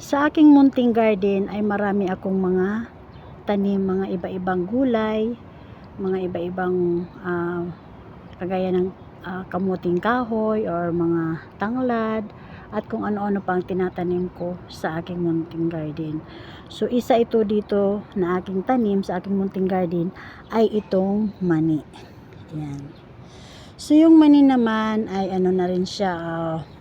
Sa aking munting garden ay marami akong mga tanim, mga iba-ibang gulay, mga iba-ibang uh, kagaya ng uh, kamuting kahoy or mga tanglad at kung ano-ano pang tinatanim ko sa aking munting garden. So isa ito dito na aking tanim sa aking munting garden ay itong mani. Ayan. So yung mani naman ay ano na rin siya uh,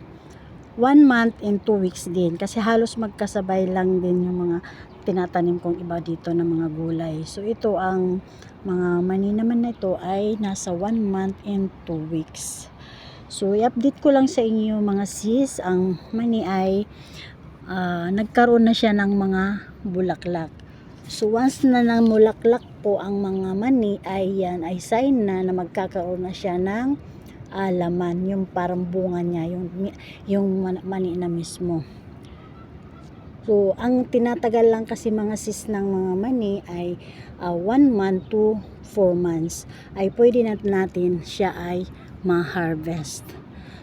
1 month and 2 weeks din kasi halos magkasabay lang din yung mga tinatanim kong iba dito ng mga gulay. So ito ang mga mani naman na ito ay nasa 1 month and 2 weeks. So i-update ko lang sa inyo mga sis, ang mani ay uh, nagkaroon na siya ng mga bulaklak. So once na nang mulaklak po ang mga mani ay yan ay sign na na magkakaroon na siya ng ah, laman, yung parang bunga niya, yung yung man- mani na mismo. So, ang tinatagal lang kasi mga sis ng mga mani ay 1 month to 4 months ay pwede na natin siya ay ma-harvest.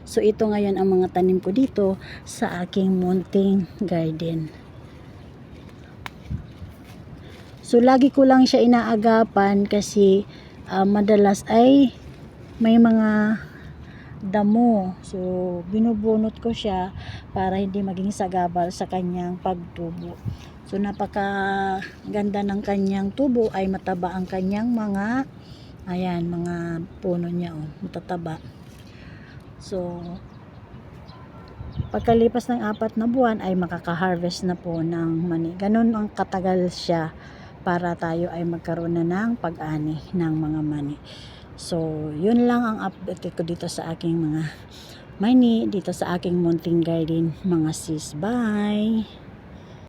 So, ito ngayon ang mga tanim ko dito sa aking munting garden. So, lagi ko lang siya inaagapan kasi ah, madalas ay may mga damo. So, binubunot ko siya para hindi maging sagabal sa kanyang pagtubo. So, napaka ganda ng kanyang tubo ay mataba ang kanyang mga ayan, mga puno niya oh, matataba. So, pagkalipas ng apat na buwan ay makaka-harvest na po ng mani. Ganun ang katagal siya para tayo ay magkaroon na ng pag-ani ng mga mani. So, yun lang ang update ko dito sa aking mga mani, dito sa aking munting garden, mga sis. Bye!